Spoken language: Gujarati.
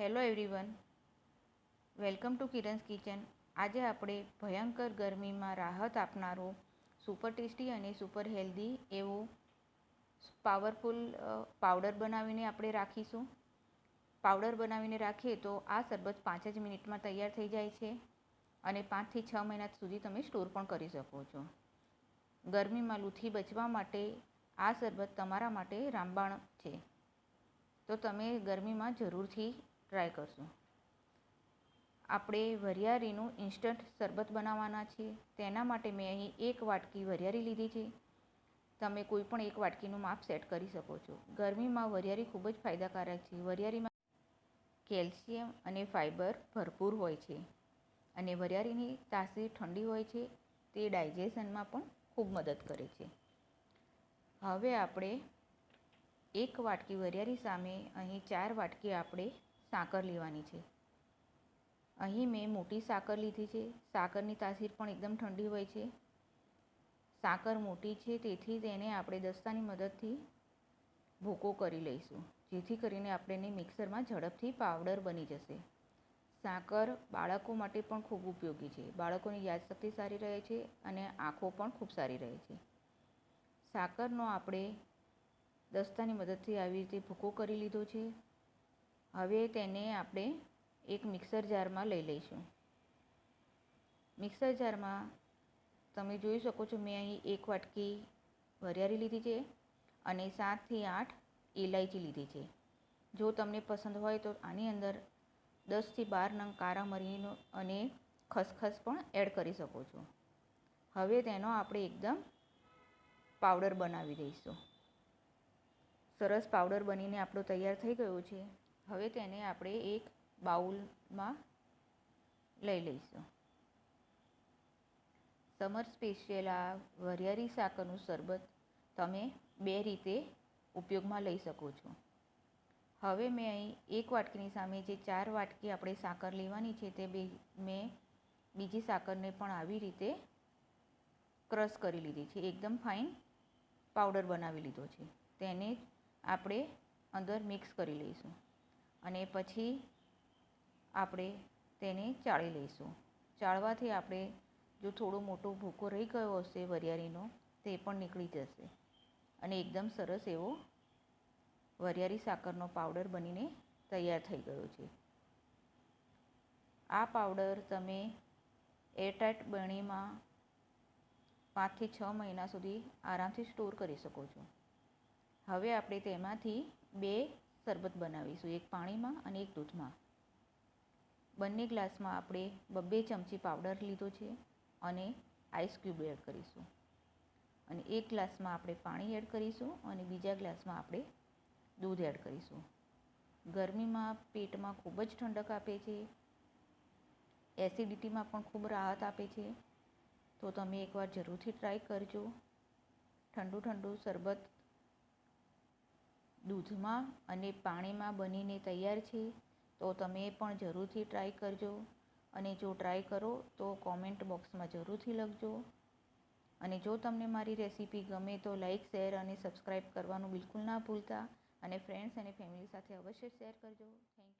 Hello everyone welcome to Kiran's kitchen આજે આપણે ભયંકર ગરમીમાં રાહત આપનારો સુપર ટેસ્ટી અને સુપર હેલ્ધી એવો પાવરફુલ પાવડર બનાવીને આપણે રાખીશું. પાવડર બનાવીને રાખીએ તો આ શરબત પાંચ જ મિનિટમાં તૈયાર થઈ જાય છે અને પાંચથી છ મહિના સુધી તમે સ્ટોર પણ કરી શકો છો. ગરમીમાં લૂથી બચવા માટે આ શરબત તમારા માટે રામબાણ છે. તો તમે ગરમીમાં જરૂરથી ટ્રાય કરશું. આપણે વરિયાળીનું ઇન્સ્ટન્ટ શરબત બનાવવાના છે તેના માટે મેં અહીં એક વાટકી વરિયાળી લીધી છે. તમે કોઈ પણ એક વાટકીનું માપ સેટ કરી શકો છો. ગરમીમાં વરિયાળી ખૂબ જ ફાયદાકારક છે. વરિયાળીમાં કેલ્શિયમ અને ફાઇબર ભરપૂર હોય છે અને વરિયાળીની તાસીર ઠંડી હોય છે. તે ડાયજેશનમાં પણ ખૂબ મદદ કરે છે. હવે આપણે એક વાટકી વરિયાળી સામે અહીં ચાર વાટકી આપણે સાકર લેવાની છે. અહીં મેં મોટી સાકર લીધી છે. સાકરની તાસીર પણ એકદમ ઠંડી હોય છે. સાકર મોટી છે તેથી તેને આપણે દસ્તાની મદદથી ભૂકો કરી લઈશું, જેથી કરીને આપણે મિક્સરમાં ઝડપથી પાવડર બની જશે. સાકર બાળકો માટે પણ ખૂબ ઉપયોગી છે. બાળકોની યાદશક્તિ સારી રહે છે અને આંખો પણ ખૂબ સારી રહે છે. સાકરનો આપણે દસ્તાની મદદથી આવી રીતે ભૂકો કરી લીધો છે. હવે તેને આપણે એક મિક્સર જારમાં લઈ લઈશું. મિક્સર જારમાં તમે જોઈ શકો છો મેં અહીં એક વાટકી વરિયાળી લીધી છે અને સાતથી આઠ ઇલાયચી લીધી છે. જો તમને પસંદ હોય તો આની અંદર દસથી બાર નંગ કારા મરીનો અને ખસખસ પણ એડ કરી શકો છો. હવે તેનો આપણે એકદમ પાવડર બનાવી દઈશું. સરસ પાવડર બનીને આપણો તૈયાર થઈ ગયો છે. હવે તેને આપણે એક બાઉલમાં લઈ લઈશું. સમર સ્પેશિયલ આ વરિયાળી સાકરનું શરબત તમે બે રીતે ઉપયોગમાં લઈ શકો છો. હવે મેં અહીં એક વાટકીની સામે જે ચાર વાટકી આપણે સાકર લેવાની છે તે બે મેં બીજી સાકરને પણ આવી રીતે ક્રશ કરી લીધી છે. એકદમ ફાઇન પાવડર બનાવી લીધો છે. તેને આપણે અંદર મિક્સ કરી લઈશું. અને પછી આપણે તેને ચાળી લઈશું. ચાળવાથી આપણે જો થોડો મોટો ભૂકો રહી ગયો હશે વરિયાળીનો, તે પણ નીકળી જશે. અને એકદમ સરસ એવો વરિયાળી સાકરનો પાવડર બનીને તૈયાર થઈ ગયો છે. આ પાવડર તમે એરટાઇટ બરણીમાં પાંચથી છ મહિના સુધી આરામથી સ્ટોર કરી શકો છો. હવે આપણે તેમાંથી બે શરબત બનાવીશું, એક પાણીમાં અને એક દૂધમાં. બંને ગ્લાસમાં આપણે બબ્બે ચમચી પાવડર લીધો છે અને આઈસ ક્યુબ એડ કરીશું. અને એક ગ્લાસમાં આપણે પાણી એડ કરીશું અને બીજા ગ્લાસમાં આપણે દૂધ એડ કરીશું. ગરમીમાં પેટમાં ખૂબ જ ઠંડક આપે છે, એસિડિટીમાં પણ ખૂબ રાહત આપે છે, તો તમે એકવાર જરૂરથી ટ્રાય કરજો. ઠંડુ ઠંડુ શરબત દૂધમાં અને પાણીમાં બનીને તૈયાર છે, તો તમે પણ જરૂરથી ટ્રાય કરજો. અને જો ટ્રાય કરો, તો કોમેન્ટ બોક્સમાં જરૂરથી લખજો. અને જો તમને મારી રેસીપી ગમે, તો લાઇક શેર અને સબસ્ક્રાઈબ કરવાનું બિલકુલ ના ભૂલતા. અને ફ્રેન્ડ્સ અને ફેમિલી સાથે અવશ્ય શેર કરજો. Thank you